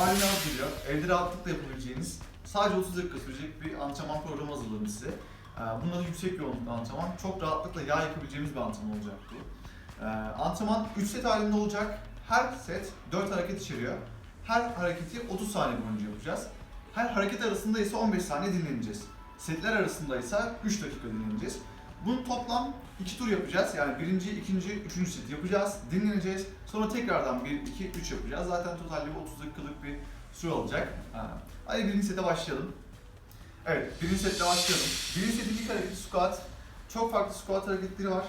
yaz geliyor. Evde rahatlıkla yapabileceğiniz sadece 30 dakika sürecek bir antrenman programı hazırladım size. Ee, Bunun adı yüksek yoğunluklu antrenman. Çok rahatlıkla yağ yakabileceğimiz bir antrenman olacak bu. Ee, Antrenman 3 set halinde olacak. Her set 4 hareket içeriyor. Her hareketi 30 saniye boyunca yapacağız. Her hareket arasında ise 15 saniye dinleneceğiz. Setler arasında ise 3 dakika dinleneceğiz. Bunu toplam 2 tur yapacağız. Yani birinci, ikinci, üçüncü set yapacağız. Dinleneceğiz. Sonra tekrardan 1, 2, 3 yapacağız. Zaten totalde bir 30 dakikalık bir süre olacak. Ha. Hadi birinci sete başlayalım. Evet, birinci setle başlayalım. Birinci setin ilk hareketi squat. Çok farklı squat hareketleri var.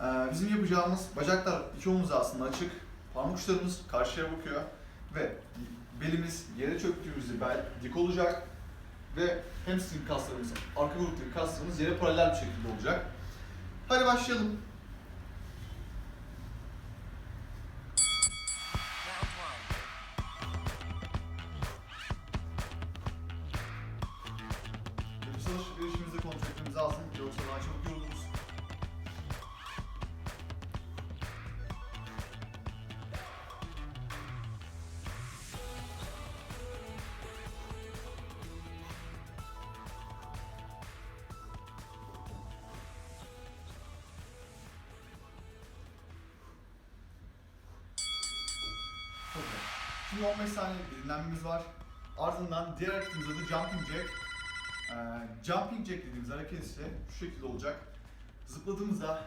Ee, bizim yapacağımız bacaklar iki omuz aslında açık. Parmak uçlarımız karşıya bakıyor. Ve belimiz yere çöktüğümüzde bel dik olacak. Ve hamstring kaslarımız, arka gruптaki kaslarımız yere paralel bir şekilde olacak. Hadi başlayalım. Nefes alışverişimizi kontrol etmemiz lazım. Yoksa daha. Çok Şimdi 15 saniye bir dinlenmemiz var. Ardından diğer hareketimiz adı Jumping Jack. Ee, jumping jack dediğimiz hareket ise şu şekilde olacak. Zıpladığımızda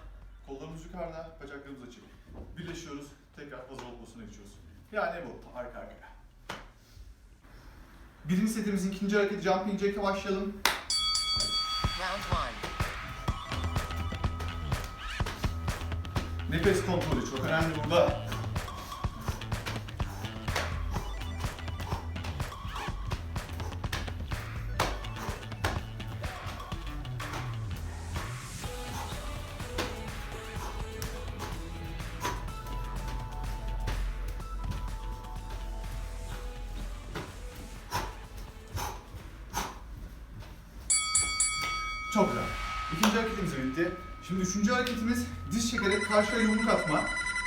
kollarımız yukarıda, bacaklarımız açık. Birleşiyoruz, tekrar hazır ol pozisyona geçiyoruz. Yani bu, arka arkaya. Birinci setimizin ikinci hareketi jumping jack'e başlayalım. Round one. Nefes kontrolü çok önemli burada. Çok güzel. İkinci hareketimiz bitti. Şimdi üçüncü hareketimiz diz çekerek karşıya yumruk atma.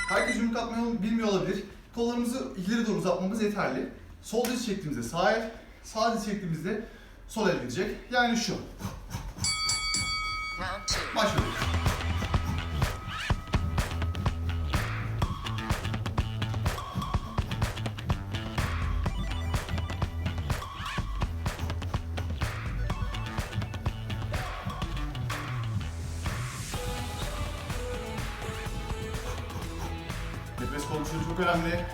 Herkes yumruk atmayı bilmiyor olabilir. Kollarımızı ileri doğru uzatmamız yeterli. Sol diz çektiğimizde sağ el, sağ diz çektiğimizde sol el gidecek. Yani şu. Round Nefes kontrolü çok önemli.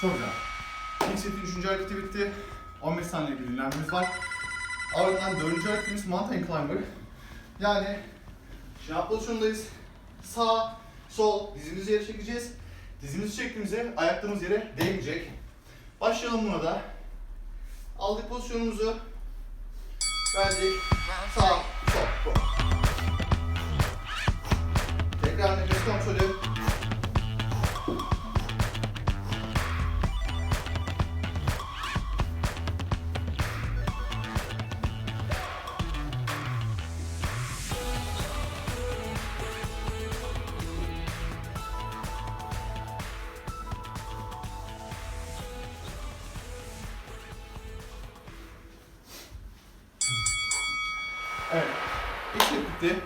Çok güzel. İlk setin üçüncü hareketi bitti. 15 saniye bir dinlenmemiz var. Ardından dördüncü hareketimiz mountain climber. Yani şınav pozisyondayız. Sağ, sol, dizimizi yere çekeceğiz. Dizimizi çektiğimizde ayaklarımız yere değmeyecek. Başlayalım buna da. Aldık pozisyonumuzu. Verdik. Round Sağ, three. sol, bu. Tekrar nefes kontrolü. Evet. Bitti.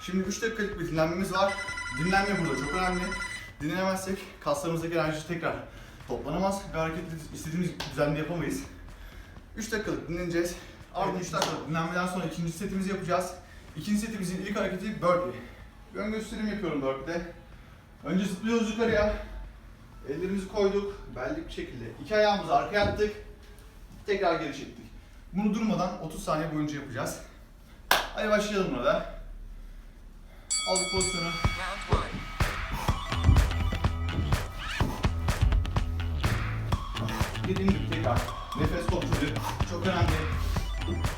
Şimdi 3 dakikalık bir dinlenmemiz var. Dinlenme burada çok önemli. Dinlenemezsek kaslarımızdaki enerji tekrar toplanamaz ve hareketi istediğimiz düzenli yapamayız. 3 dakikalık dinleneceğiz. Ardından 3 dakikalık dinlenmeden sonra ikinci setimizi yapacağız. İkinci setimizin ilk hareketi burpee. Bir ön gösterim yapıyorum burpee'de. Önce zıplıyoruz yukarıya. Ellerimizi koyduk. Bellik bir şekilde. İki ayağımızı arkaya attık. Tekrar geri çektik. Bunu durmadan 30 saniye boyunca yapacağız. Hadi başlayalım burada. Aldık pozisyonu. Round one. Dediğim gibi tekrar nefes kontrolü çok önemli.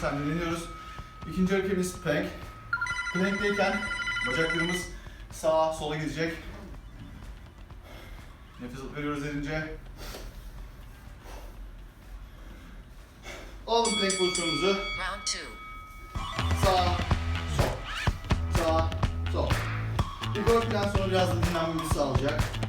Saniye dinleniyoruz. İkinci hareketimiz plank. Plank'teyken bacaklarımız sağa sola gidecek. Nefes alıp veriyoruz derince. Alalım plank pozisyonumuzu. Round two. Sağ, sol. Sağ, sol. Bir burpee'den sonra biraz da dinlenmemizi sağlayacak.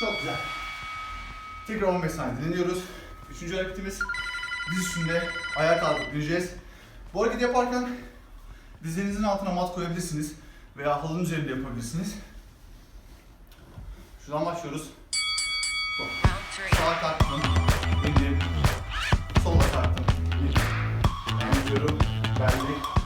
Çok güzel. Tekrar 15 saniye dinleniyoruz. Üçüncü hareketimiz diz üstünde ayağa kalkıp bineceğiz. Bu hareketi yaparken dizlerinizin altına mat koyabilirsiniz veya halının üzerinde yapabilirsiniz. Şuradan başlıyoruz. Sağa kalktım, indim. Sola kalktım, indim. Ben gidiyorum, geldik.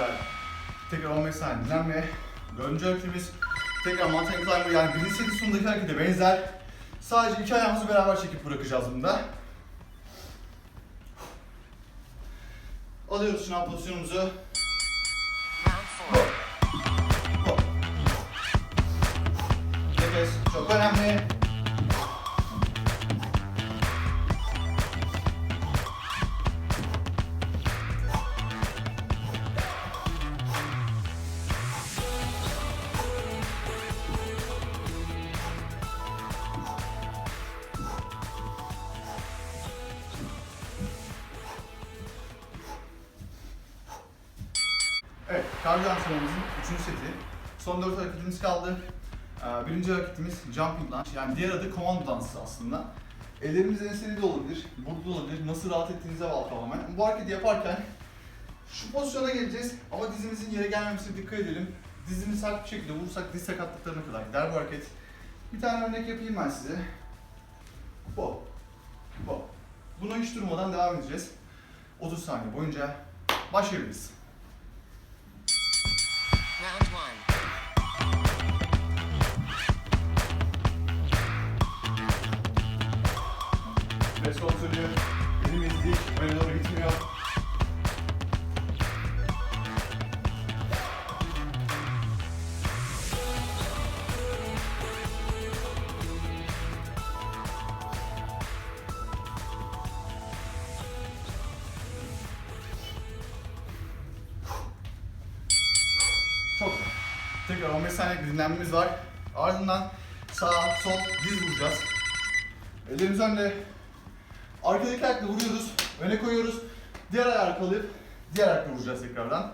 Güzel. Tekrar 15 saniye dinlenme. Dördüncü hareketimiz tekrar mountain climber yani birinci setin sonundaki harekete benzer. Sadece iki ayağımızı beraber çekip bırakacağız bunda. Alıyoruz şınav pozisyonumuzu. Nefes çok önemli. Evet, kardiyo antrenmanımızın 3. seti. Son 4 hareketimiz kaldı. Ee, Birinci hareketimiz jumping lunge. Yani diğer adı komando dansı aslında. Ellerimiz ensede de olabilir, burada da olabilir. Nasıl rahat ettiğinize bağlı tamamen. Bu hareketi yaparken şu pozisyona geleceğiz ama dizimizin yere gelmemesine dikkat edelim. Dizimizi sert bir şekilde vurursak diz sakatlıklarına kadar gider bu hareket. Bir tane örnek yapayım ben size. Bu. Bu. Buna hiç durmadan devam edeceğiz. 30 saniye boyunca başlayabiliriz. Kontrolü, elimiz dik, öne gitmiyor. Çok. Tekrar 15 saniye dinlenmemiz var. Ardından sağ, sol, diz vuracağız. Ellerimiz önde. Arkadaki ayakla vuruyoruz. Öne koyuyoruz. Diğer ayağı arkalayıp diğer ayakla vuracağız tekrardan.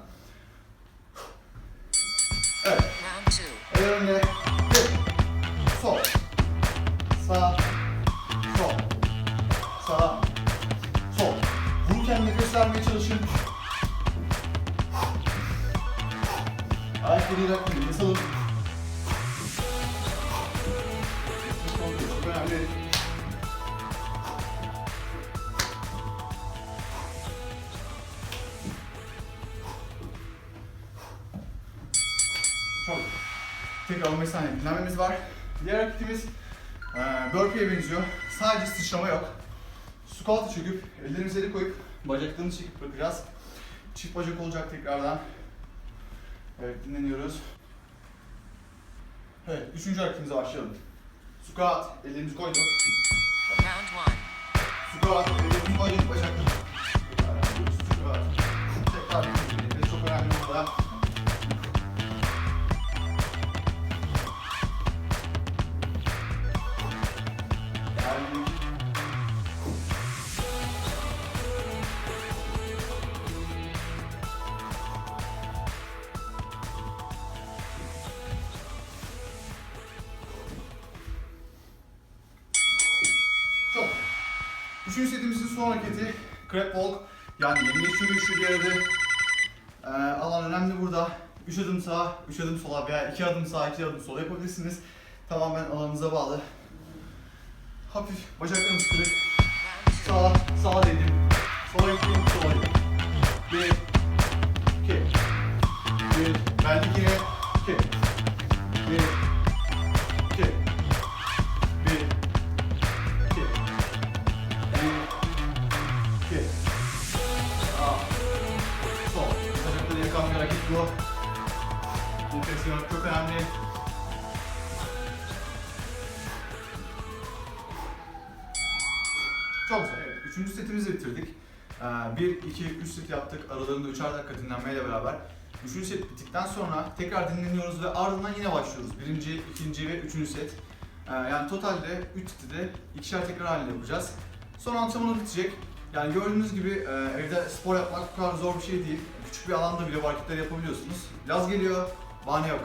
Evet. Eller önde. Bir. Sol. Sağ. Sol. Sağ. Sol. Vururken nefes vermeye çalışın. Ayakları bırakmayın. Nefes alın. Çok. Tekrar 15 saniye dinlenmemiz var. Diğer hareketimiz e, burpee'ye benziyor. Sadece sıçrama yok. Squat'ı çöküp ellerimizi yere koyup bacaklarını çekip bırakacağız. Çift bacak olacak tekrardan. Evet dinleniyoruz. Evet üçüncü hareketimize başlayalım. Squat, ellerimizi koyduk. Squat, ellerimizi koyduk bacakları. Üçüncü setimizin son hareketi crab walk. Yani 25 yürüyüşü bir arada e, alan önemli burada. 3 adım sağa, 3 adım sola veya 2 adım sağa, 2 adım sola yapabilirsiniz. Tamamen alanınıza bağlı. Hafif bacaklarınız kırık. Sağa, sağa değdim. Sola gittim, sola gittim. Bir, iki. Bir, geldik yine. İki. Sağ, sol. Bacakları yakan bir hareket bu. Nefes yönetmek çok önemli. Çok güzel. Evet, üçüncü setimizi bitirdik. 1, 2, 3 set yaptık. Aralarında 3'er dakika dinlenmeyle beraber. Üçüncü set bittikten sonra tekrar dinleniyoruz ve ardından yine başlıyoruz. Birinci, ikinci ve üçüncü set. Ee, Yani totalde 3 seti de ikişer tekrar halinde yapacağız. Sonra antrenmanı bitecek. Yani gördüğünüz gibi e, evde spor yapmak bu kadar zor bir şey değil. Küçük bir alanda bile bu hareketleri yapabiliyorsunuz. Yaz geliyor, bahane yok.